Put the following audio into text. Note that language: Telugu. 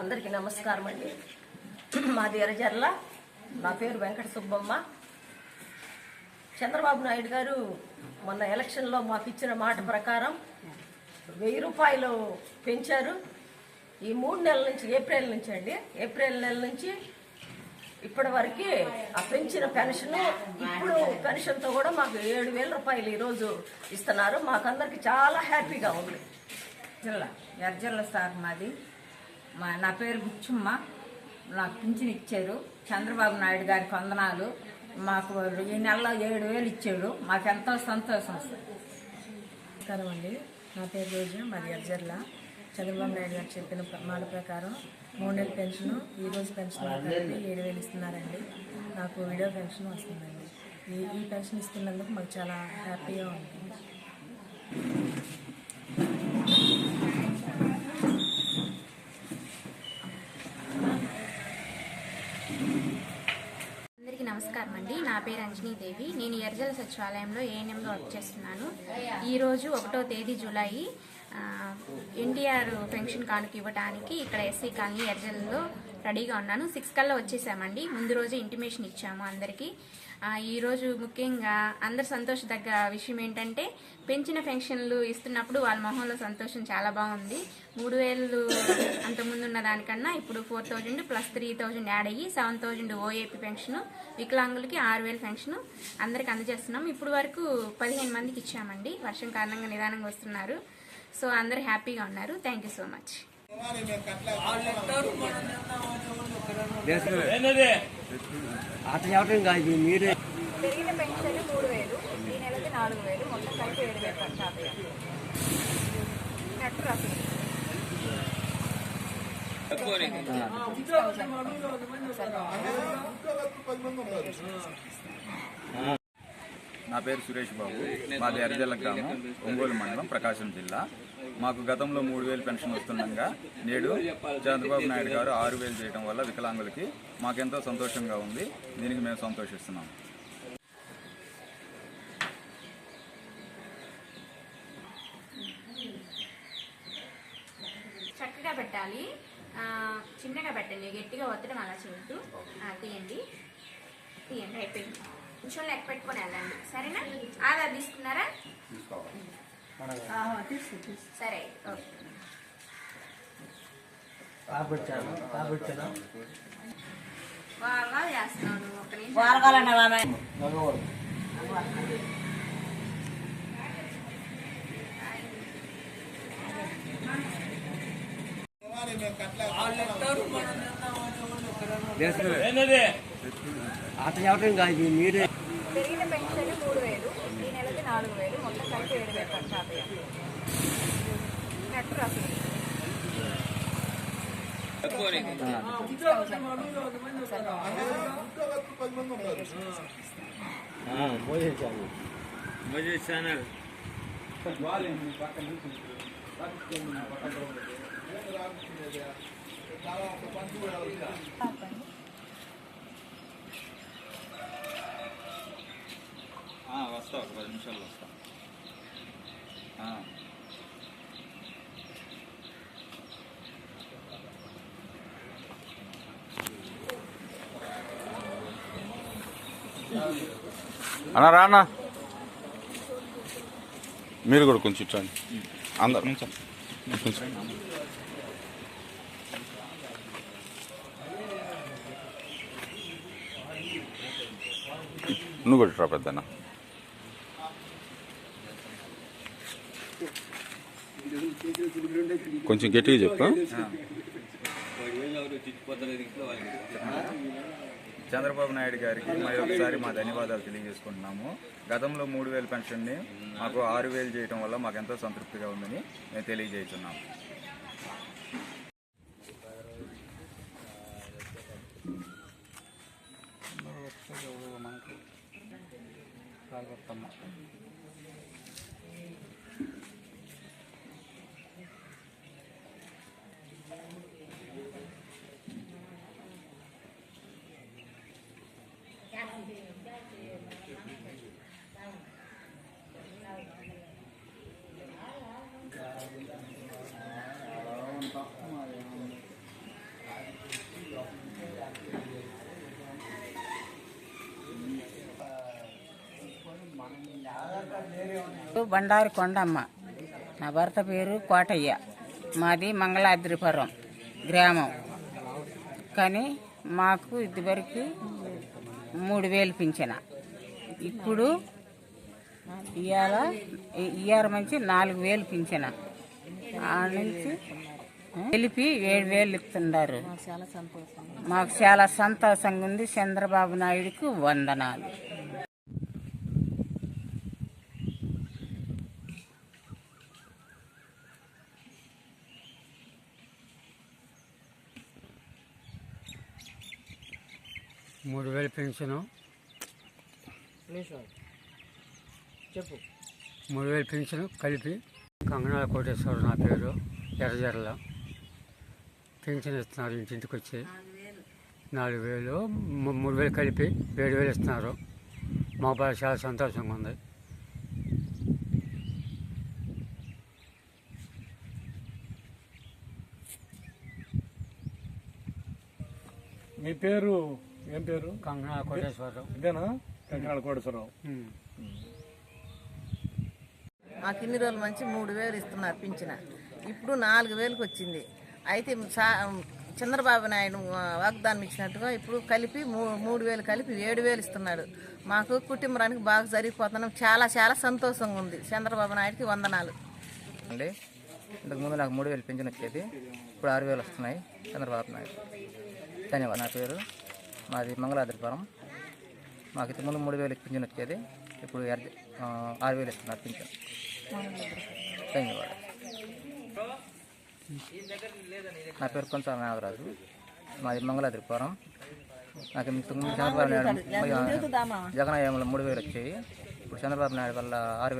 అందరికీ నమస్కారం అండి. మాది ఎరజర్ల నా పేరు వెంకట సుబ్బమ్మ. చంద్రబాబు నాయుడు గారు మొన్న ఎలక్షన్లో మాకు ఇచ్చిన మాట ప్రకారం వెయ్యి రూపాయలు పెంచారు. ఈ మూడు నెలల నుంచి ఏప్రిల్ నుంచి అండి. ఏప్రిల్ నెల నుంచి ఇప్పటి వరకు ఆ పెంచిన పెన్షన్ ఇప్పుడు పెన్షన్తో కూడా మాకు ఏడు వేల రూపాయలు ఈరోజు ఇస్తున్నారు. మాకందరికి చాలా హ్యాపీగా ఉంది. జిల్లా ఎర్జల్ల సార్ మాది. మా నా పేరు బుచ్చమ్మ. నాకు పింఛన్ ఇచ్చారు. చంద్రబాబు నాయుడు గారికి వందనాలు మాకు ఈ నెలలో ఏడు వేలు ఇచ్చాడు. మాకెంతో సంతోషం. నమస్కారం అండి నా పేరు రోజు మాది అర్జర్ల చంద్రబాబు నాయుడు గారు చెప్పిన ప్ర- మాట ప్రకారం మూడు నెలల పెన్షన్ ఈ రోజు పెన్షన్ ఏడు వేలు ఇస్తున్నారండి. నాకు విడో పెన్షన్ వస్తుందండి. ఈ ఈ పెన్షన్ ఇస్తున్నందుకు మాకు చాలా హ్యాపీగా ఉంటుంది అందరికీ నమస్కారం అండి. నా పేరు అంజనీ దేవి నేను ఎర్జల సచివాలయంలో ఏఎన్ఎంలో వర్క్ చేస్తున్నాను. ఈరోజు ఒకటో తేదీ జూలై ఎన్టీఆర్ పెన్షన్ కానుక ఇవ్వడానికి ఇక్కడ ఎస్సీ కాలనీ ఎర్జల్లో రెడీగా ఉన్నాను. సిక్స్ కల్లా వచ్చేసామండి. ముందు రోజు ఇంటిమేషన్ ఇచ్చాము అందరికీ. ఈరోజు ముఖ్యంగా అందరు సంతోషదగ్గ విషయం ఏంటంటే పెంచిన పెన్షన్లు ఇస్తున్నప్పుడు వాళ్ళ మొహంలో సంతోషం చాలా బాగుంది. మూడు వేలు అంతకుముందు ఉన్న దానికన్నా ఇప్పుడు four thousand plus three thousand add అయ్యి సెవెన్ థౌజండ్ ఓఏపీ పెన్షన్ వికలాంగులకి ఆరు వేలు పెన్షన్ అందరికి అందజేస్తున్నాం. ఇప్పుడు వరకు పదిహేను మందికి ఇచ్చామండి. వర్షం కారణంగా నిదానంగా వస్తున్నారు. సో అందరు హ్యాపీగా ఉన్నారు. Thank you so much. అతను చెప్పడం కాదు మీరే. పెరిగిన పెన్షన్ మూడు వేలు ఈ నెలకి నాలుగు వేలు మొత్తం కలిపి ఏడు వేలు పట్టాలి నా పేరు సురేష్ బాబు మాది ఎర్రజల్ల గ్రామం ఒంగోలు మండలం ప్రకాశం జిల్లా. మాకు గతంలో మూడు వేలు పెన్షన్ వస్తుండగా నేడు చంద్రబాబు నాయుడు గారు ఆరు వేలు చేయడం వల్ల వికలాంగులకి మాకెంతో సంతోషంగా ఉంది. దీనికి మేము సంతోషిస్తున్నాం. చక్కగా పెట్టాలి. ఆ, చిన్నగా పెట్టండి. గట్టిగా ఒత్తడం అలా చేయొద్దు. తీయండి. తీయండి. అయిపోయింది. కొంచెం లెక్క పెట్టుకొని వెళ్ళండి. సరేనా? ఆధార్ తీసుకున్నారా? సరే అతను చెప్పడం కాదు మీరే. పెన్షన్ మూడు నాలుగు వేలు మొత్తం కలిపి ఏడు వేలు పట్టాలి నెట్ ప్రాఫిట్ పోయించాను వస్తా నిమిషాల్లో వస్తా. అన్న రానా మీరు కూడా కొంచెం ఇట్రండి అందరు. నువ్వు కూడా ఇట్రా పెద్దన్న. కొంచెం గట్టిగా చెప్పు. చంద్రబాబు నాయుడు గారికి మరొకసారి మా ధన్యవాదాలు తెలియజేసుకుంటున్నాము. గతంలో మూడు వేలు పెన్షన్ని మాకు ఆరు వేలు చేయడం వల్ల మాకు ఎంతో సంతృప్తిగా ఉందని మేము తెలియజేస్తున్నాము బండారు కొండమ్మ. నా భర్త పేరు కోటయ్య. మాది మంగళాద్రిపురం గ్రామం. కానీ మాకు ఇదివరకు మూడు వేలు పింఛన. ఇప్పుడు ఇవాళ ఇయర్ మంచి నాలుగు వేలు పింఛన. ఆ నుంచి తెలిపి ఏడు వేలు ఇస్తున్నారు. మాకు చాలా సంతోషంగా ఉంది. చంద్రబాబు నాయుడుకు వందనాలు. మూడు వేలు పెన్షను చెప్పు. మూడు వేలు పెన్షన్ కలిపి కంగనాల కోటేశ్వరరావు నా పేరు ఎర్రజర్ల. పెన్షన్ ఇస్తున్నారు ఇంటింటికి వచ్చి నాలుగు వేలు మూడు వేలు కలిపి ఏడు వేలు ఇస్తున్నారు. మా బాగా చాలా సంతోషంగా ఉంది. మీ పేరు? ఏం పేరు? కంగనాల కోటేశ్వరరావు. ఇదేనా? కోటేశ్వరరావు. మాకు ఇన్ని రోజుల మంచి మూడు వేలు ఇస్తున్నారు పింఛన. ఇప్పుడు నాలుగు వేలకు వచ్చింది. అయితే చంద్రబాబు నాయుడు వాగ్దానం ఇచ్చినట్టుగా ఇప్పుడు కలిపి మూ- మూడు వేలు కలిపి ఏడు వేలు ఇస్తున్నాడు. మాకు కుటుంబానికి బాగా జరిగిపోతున్నాం. చాలా చాలా సంతోషంగా ఉంది. చంద్రబాబు నాయుడుకి వందనాలు. అండి ఇంతకుముందు నాకు మూడు వేలు పెన్షన్ వచ్చేది. ఇప్పుడు ఆరు వేలు వస్తున్నాయి చంద్రబాబు నాయుడు. ధన్యవాదాలు నా పేరు. మాది మంగళాద్రిపురం. మాకు ఇంతకుముందు మూడు వేలు పెన్షన్ వచ్చేది. ఇప్పుడు ఆరు వేలు ఇస్తున్నారు పెన్షన్ ధన్యవాదాలు. నా పేరు కొంచెం నాగరాజు. మాది మంగళాద్రిపురం. నాకు చంద్రబాబు నాయుడు జగన్ మూడు వేలు వచ్చేవి. ఇప్పుడు చంద్రబాబు నాయుడు వల్ల ఆరు వేలు